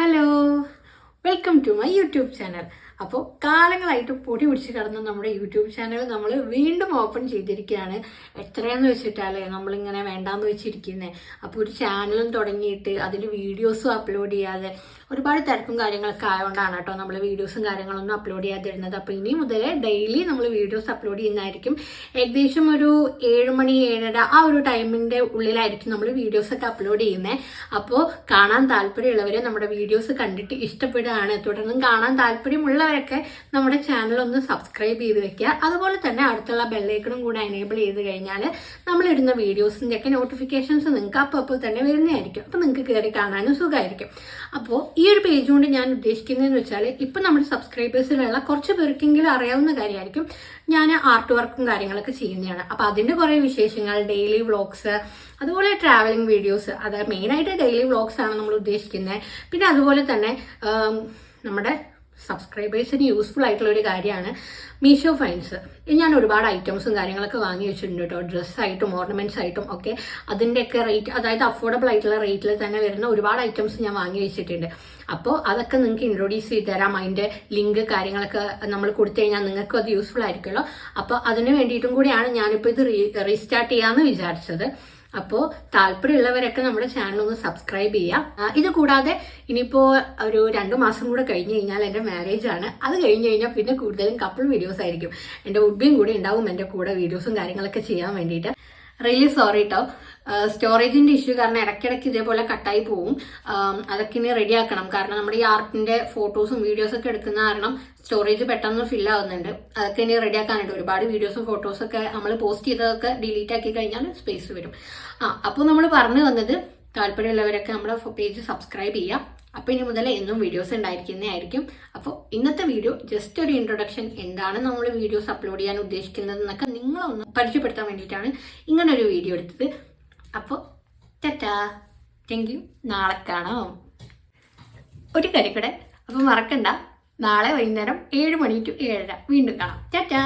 Hello welcome to my YouTube channel അപ്പോൾ കാലങ്ങളായിട്ട് പൊടി പിടിച്ച് കിടന്ന നമ്മുടെ യൂട്യൂബ് ചാനൽ നമ്മൾ വീണ്ടും ഓപ്പൺ ചെയ്തിരിക്കുകയാണ്. എത്രയെന്ന് വെച്ചിട്ടല്ലേ നമ്മളിങ്ങനെ വേണ്ടാന്ന് വെച്ചിരിക്കുന്നത് അപ്പോൾ ഒരു ചാനലും തുടങ്ങിയിട്ട് അതിൽ വീഡിയോസും അപ്ലോഡ് ചെയ്യാതെ ഒരുപാട് തിരക്കും കാര്യങ്ങളൊക്കെ ആയതുകൊണ്ടാണ് കേട്ടോ നമ്മൾ വീഡിയോസും കാര്യങ്ങളൊന്നും അപ്ലോഡ് ചെയ്യാതിരുന്നത്. അപ്പോൾ ഇനി മുതൽ ഡെയിലി നമ്മൾ വീഡിയോസ് അപ്ലോഡ് ചെയ്യുന്നതായിരിക്കും. ഏകദേശം ഒരു ഏഴ് മണി ഏഴര ആ ഒരു ടൈമിന്റെ ഉള്ളിലായിരിക്കും നമ്മൾ വീഡിയോസൊക്കെ അപ്ലോഡ് ചെയ്യുന്നത് അപ്പോൾ കാണാൻ താല്പര്യമുള്ളവർ നമ്മുടെ വീഡിയോസ് കണ്ടിട്ട് ഇഷ്ടപ്പെടുകയാണ്. തുടർന്നും കാണാൻ താല്പര്യമുള്ളവരൊക്കെ നമ്മുടെ ചാനൽ ഒന്ന് സബ്സ്ക്രൈബ് ചെയ്ത് വെക്കുക. അതുപോലെ തന്നെ അടുത്തുള്ള ബെല്ലൈക്കണും കൂടെ എനേബിൾ ചെയ്ത് കഴിഞ്ഞാൽ നമ്മളിടുന്ന വീഡിയോസിന്റെയൊക്കെ നോട്ടിഫിക്കേഷൻസ് നിങ്ങൾക്ക് അപ്പോൾ അപ്പോൾ തന്നെ വരുന്നതായിരിക്കും. അപ്പോൾ നിങ്ങൾക്ക് കയറി കാണാനും സുഖമായിരിക്കും. അപ്പോൾ ഈ ഒരു പേജ് കൊണ്ട് ഞാൻ ഉദ്ദേശിക്കുന്നതെന്ന് വെച്ചാൽ ഇപ്പം നമ്മുടെ സബ്സ്ക്രൈബേഴ്സിലുള്ള കുറച്ച് പേർക്കെങ്കിലും അറിയാവുന്ന കാര്യമായിരിക്കും ഞാൻ ആർട്ട് വർക്കും കാര്യങ്ങളൊക്കെ ചെയ്യുന്നതാണ്. അപ്പോൾ അതിന്റെ കുറേ വിശേഷങ്ങൾ ഡെയിലി വ്ളോഗ്സ് അതുപോലെ ട്രാവലിംഗ് വീഡിയോസ് അത് മെയിനായിട്ട് ഡെയിലി വ്ളോഗ്സ് ആണ് നമ്മൾ ഉദ്ദേശിക്കുന്നത് പിന്നെ അതുപോലെ തന്നെ നമ്മുടെ സബ്സ്ക്രൈബേഴ്സിന് യൂസ്ഫുൾ ആയിട്ടുള്ള ഒരു കാര്യമാണ് മീഷോ ഫൈൻസ് ഞാൻ ഒരുപാട് ഐറ്റംസും കാര്യങ്ങളൊക്കെ വാങ്ങി വെച്ചിട്ടുണ്ട് കേട്ടോ ഡ്രസ്സായിട്ടും ഓർണമെന്റ്സ് ആയിട്ടും ഒക്കെ. അതിന്റെയൊക്കെ റേറ്റ് അതായത് അഫോർഡബിൾ ആയിട്ടുള്ള റേറ്റിൽ തന്നെ വരുന്ന ഒരുപാട് ഐറ്റംസ് ഞാൻ വാങ്ങി വെച്ചിട്ടുണ്ട്. അപ്പോൾ അതൊക്കെ നിങ്ങൾക്ക് ഇൻട്രൊഡ്യൂസ് ചെയ്ത് തരാം. അതിന്റെ ലിങ്ക് കാര്യങ്ങളൊക്കെ നമ്മൾ കൊടുത്തു കഴിഞ്ഞാൽ നിങ്ങൾക്കും അത് യൂസ്ഫുൾ ആയിരിക്കുമല്ലോ. അപ്പോൾ അതിന് വേണ്ടിയിട്ടും കൂടിയാണ് ഞാനിപ്പോൾ ഇത് റീ റീസ്റ്റാർട്ട് ചെയ്യാമെന്ന് വിചാരിച്ചത്. അപ്പോൾ താല്പര്യമുള്ളവരൊക്കെ നമ്മുടെ ചാനൽ ഒന്ന് സബ്സ്ക്രൈബ് ചെയ്യാം. ആ, ഇത് കൂടാതെ ഇനിയിപ്പോൾ ഒരു രണ്ട് മാസം കൂടെ കഴിഞ്ഞ് കഴിഞ്ഞാൽ എന്റെ മാരേജ് ആണ്. അത് കഴിഞ്ഞ് കഴിഞ്ഞാൽ പിന്നെ കൂടുതലും കപ്പിൾ വീഡിയോസ് ആയിരിക്കും. എന്റെ ഉഡ്ബിയും കൂടെ ഉണ്ടാവും എന്റെ കൂടെ വീഡിയോസും കാര്യങ്ങളൊക്കെ ചെയ്യാൻ വേണ്ടിയിട്ട്. റിയലി സോറി കേട്ടോ സ്റ്റോറേജിന്റെ ഇഷ്യൂ കാരണം ഇടയ്ക്കിടയ്ക്ക് ഇതേപോലെ കട്ടായി പോവും. അതൊക്കെ ഇനി റെഡി ആക്കണം. കാരണം നമ്മുടെ ഈ ആർട്ടിന്റെ ഫോട്ടോസും വീഡിയോസും ഒക്കെ എടുക്കുന്ന കാരണം സ്റ്റോറേജ് പെട്ടെന്ന് ഫിൽ ആവുന്നുണ്ട്. അതൊക്കെ ഇനി റെഡി ആക്കാനുണ്ട്. ഒരുപാട് വീഡിയോസും ഫോട്ടോസും ഒക്കെ നമ്മൾ പോസ്റ്റ് ചെയ്തതൊക്കെ ഡിലീറ്റ് ആക്കി കഴിഞ്ഞാൽ സ്പേസ് വരും. ആ അപ്പോൾ നമ്മൾ പറഞ്ഞു വന്നത് താല്പര്യമുള്ളവരൊക്കെ നമ്മുടെ പേജ് സബ്സ്ക്രൈബ് ചെയ്യാം. അപ്പോൾ ഇനി മുതൽ എന്നും വീഡിയോസ് ഉണ്ടായിരിക്കുന്നേ ആയിരിക്കും. അപ്പോൾ ഇന്നത്തെ വീഡിയോ ജസ്റ്റ് ഒരു ഇൻട്രൊഡക്ഷൻ എന്താണ് നമ്മൾ വീഡിയോസ് അപ്ലോഡ് ചെയ്യാൻ ഉദ്ദേശിക്കുന്നത് എന്നൊക്കെ നിങ്ങളൊന്ന് പരിചയപ്പെടുത്താൻ വേണ്ടിയിട്ടാണ് ഇങ്ങനെ ഒരു വീഡിയോ എടുത്തത്. അപ്പോൾ ടാറ്റാ. താങ്ക് യു നാളെ കാണാം. ഒരു കരുക്കടെ. അപ്പോൾ മറക്കണ്ട. നാളെ വൈകുന്നേരം ഏഴ് മണി ടു ഏഴര. വീണ്ടും കാണാം. ടാറ്റാ.